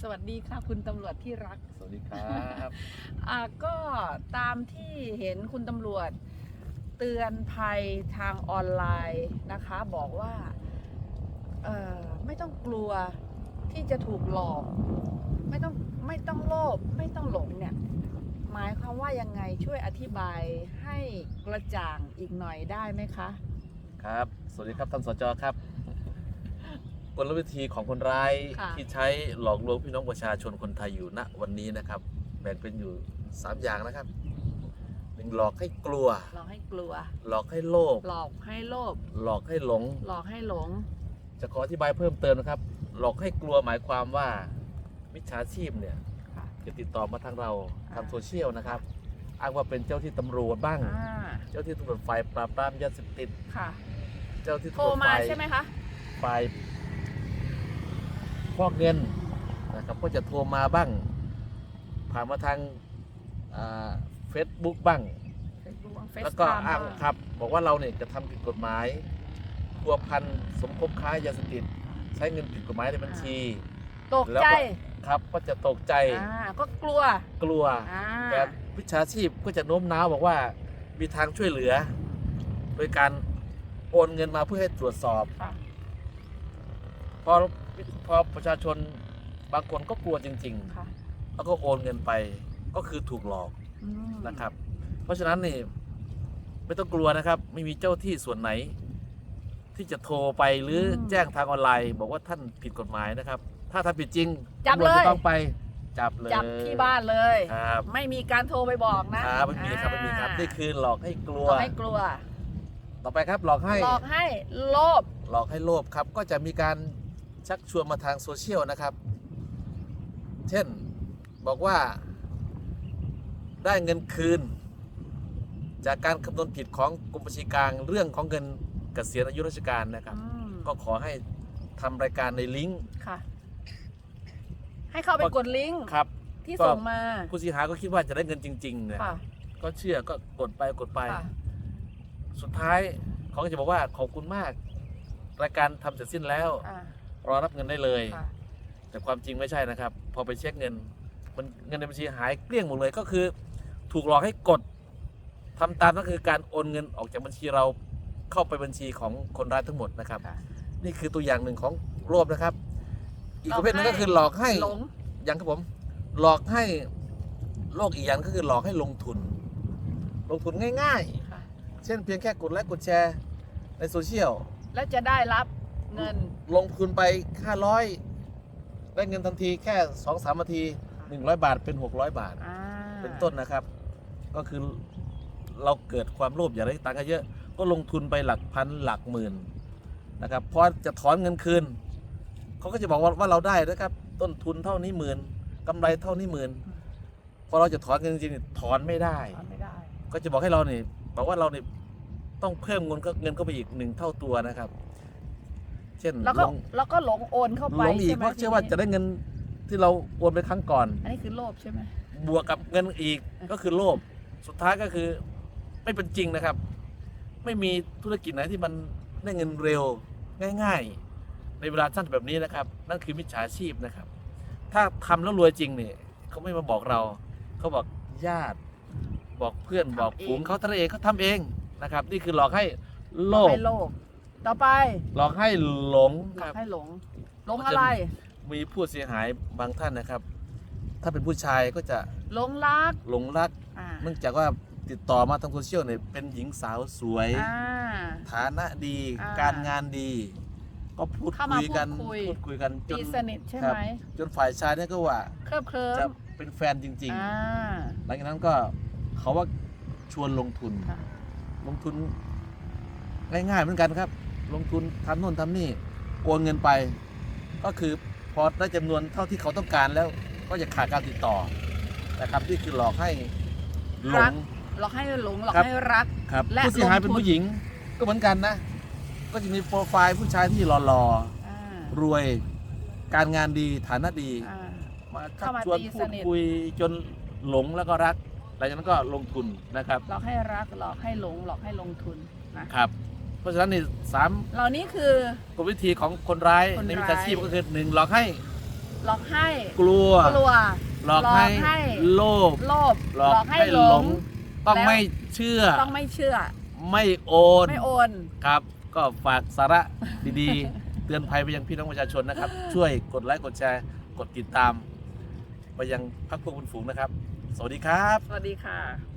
สวัสดีค่ะคุณตำรวจที่รัก สวัสดีครับอ่าก็ตามที่เห็นคุณตำรวจเตือนภัยทางออนไลน์นะคะ บอกว่าเอ่อไม่ต้องกลัวที่จะถูกหลอก ไม่ต้องไม่ต้องโลภไม่ต้องหลงเนี่ยหมายความว่ายังไงช่วยอธิบายให้กระจ่างอีกหน่อยได้ไหมคะ ครับ สวัสดีครับท่านสจครับ กลวิธีของคนร้ายค่ะ ที่ใช้หลอกลวงพี่น้องประชาชนคนไทยอยู่ณวันนี้นะครับ แบ่งเป็นอยู่ 3 อย่างนะครับหนึ่งหลอกให้กลัว หลอกให้กลัว หลอกให้โลภหลอกให้โลภหลอกให้หลง หลอกให้หลง จะขออธิบายเพิ่มเติมนะครับ หลอกให้กลัวหมายความว่ามิจฉาชีพเนี่ยค่ะจะติดต่อมาทางเราทางอ่า โซเชียลนะครับอ้างว่าเป็นเจ้าที่ตำรวจบ้าง อ่าเจ้าที่ตำรวจฝ่ายปราบปรามยาเสพติด ค่ะ เจ้าที่โทรตำรวจมาฝ่ายใช่ไหมคะ ฝ่าย ฟอกเงินนะครับก็จะโทรมาบ้าง ผ่านมาทางเฟซบุ๊กบ้าง แล้วก็อ้างครับ บอกว่าเราเนี่ยจะทำผิดกฎหมายพัวพันสมคบค้ายาเสพติดใช้เงินผิดกฎหมายในบัญชี ตกแล้วใจก็ครับก็จะตกใจอ่าก็กลัวกลัวอ่าแต่วิชาชีพก็จะโน้มน้าวบอกว่ามีทางช่วยเหลือ โดยการโอนเงินมาเพื่อให้ตรวจสอบค่ะพอ พอประชาชนบางคนก็กลัวจริง ค่ะๆ แล้วก็โอนเงินไปก็คือถูกหลอกอืมนะครับ เพราะฉะนั้นนี่ไม่ต้องกลัวนะครับ ไม่มีเจ้าที่ส่วนไหน ที่จะโทรไปหรือแจ้งทางออนไลน์ บอกว่าท่านผิดกฎหมายนะครับ ถ้าทำผิดจริงจับตำรวจเลย จะต้องไปจับเลยจับที่บ้านเลย ครับไม่มีการโทรไปบอกนะครับไม่มีครับไม่มีครับอ่านี่คือหลอกให้กลัวหลอกให้กลัว ต่อไปครับหลอกให้ หลอกให้โลภ หลอกให้โลภครับก็จะมีการ ชักชวนมาทางโซเชียลนะครับ เช่นบอกว่าได้เงินคืน จากการคำนวณผิดของกรมบัญชีกลางเรื่องของเงินเกษียณอายุราชการนะครับอืมก็ขอให้ทำรายการในลิงก์ค่ะให้เข้าไปกดลิงก์ครับที่ก็ส่งมาผู้เสียหายก็คิดว่าจะได้เงินจริงๆนะค่ะก็เชื่อก็กดไปกดไปค่ะสุดท้ายเขาก็จะบอกว่าขอบคุณมาก รายการทำเสร็จสิ้นแล้วอ่า รอรับเงินได้เลย ค่ะ แต่ความจริงไม่ใช่นะครับ พอไปเช็คเงิน มันเงินในบัญชีหายเกลี้ยงหมดเลยก็คือ ถูกหลอกให้กดทำตามนั่นคือการโอนเงินออกจากบัญชีเราเข้าไปบัญชีของคนร้ายทั้งหมดนะครับ ค่ะ นี่คือตัวอย่างหนึ่งของโลภนะครับ อีกหลปอกระเภทหนึงให้ก็คือหลอกให้ หลงอย่างครับผมหลอกให้โลกอีกอย่างก็คือหลอกให้ลงทุน ลงทุนง่ายค่ะ ๆ เช่นเพียงแค่กดไลค์กดแชร์ในโซเชียลแล้วจะได้รับ เงิน ลงทุนไป500ได้เงินทันทีแค่2อสามนาที100บาทเป็น600บาท อ่าเป็นต้นนะครับ ก็คือเราเกิดความโลภอยากได้ตังค์เยอะก็ลงทุนไปหลักพันหลักหมื่นนะครับพอจะถอนเงินคืนเขาก็จะบอกว่าว่าเราได้นะครับ ต้นทุนเท่านี้หมื่นกำไรเท่านี้หมื่นพอเราจะถอนเงินจริงๆถอนไม่ได้ ถอนไม่ได้ก็จะบอกให้เราเนี่ยบอกว่าเราเนี่ยต้องเพิ่มเงินก็เงินเข้าไปอีกหนึ่งเท่าตัวนะครับ เช่นแล้วก็ลงแล้วก็หลงโอนเข้าไปหลงอีกใช่ไหเพมราะเชื่อว่าทีนี้จะได้เงินที่เราโอนไปครั้งก่อน อันนี้คือโลภใช่ไหม บวกกับเงินอีกก็คือโลภสุดท้ายก็คือไม่เป็นจริงนะครับ ไม่มีธุรกิจไหนที่มันได้เงินเร็วง่าย ๆ ในเวลาสั้นแบบนี้นะครับ นั่นคือมิจฉาชีพนะครับ ถ้าทำแล้วรวยจริงเนี่ยเขาไม่มาบอกเรา เขาบอกญาติ บอกเพื่อนบอกฝูงเขาทำเองเขาทำเองนะครับ นี่คือหลอกให้โลภให้โลภ ต่อไปหลอกให้หลงหลคอรักบ ให้หลงหลงก็อะจะไร มีผู้เสียหายบางท่านนะครับ ถ้าเป็นผู้ชายก็จะหลงรักหลงรัก อ่าเนื่องจากว่าติดต่อมาทางโซเชียลเนี่ยเป็นหญิงสาวสวย อ่า ฐานะดี อ่าการงานดี ก็พูดเข้ามาคุยกันพูดคุย พูดคุยกันจตีนสนิทใช่ครัไหมจนฝ่ายชายเนี่ยก็ว่าเคลิบเคลิ้จะมเป็นแฟนจริง อ่า ๆ หลังจากนั้นก็เขาว่าชวนลงทุน ค่ะ ลงทุนง่ายๆเหมือนกันครับ ลงทุนทำโน่นทำนี่โอนเงินไป ก็คือพอได้จำนวนเท่าที่เขาต้องการแล้วก็จะขาดการติดต่อนะครับนี่คือหลอกให้หลรัก ง หลอกให้หลงหลอกครับ ให้รัก ครับและผู้เสียหายลงทุน เป็นผู้หญิงก็เหมือนกันนะ ก็จะมีโปรไฟล์ผู้ชายที่หล่ออ่าๆรวยการงานดีฐานะดี อ่า มาชัเข้ากมาชวนตีพูสดนิท คุยจนหลงแล้วก็รักหลังจากนั้นก็ลงทุนนะครับหลอกให้รักหลอกให้หลงหลอกให้ลงทุนนะครับเพ ราะฉะนั้นนี่สามเหล่านี้คือ กลวิธีของคนร้ายคนร้าย ในวิชาชีพก็คือหนึ่งหลอกให้หลอกให้กลัว กลัว หลอกให้หลอกให้ โลภโลภหลอกให้หลง ต้องแล้วไม่เชื่อต้องไม่เชื่อ ไม่โอน ไม่โอน ครับ ก็ฝากสาระดีๆ เตือนภัยไปยังพี่น้องประชาชนนะครับ ช่วยกดไลค์กดแชร์กดติดตาม ไปยังพักพวกคุณฝูงนะครับ สวัสดีครับ สวัสดีค่ะ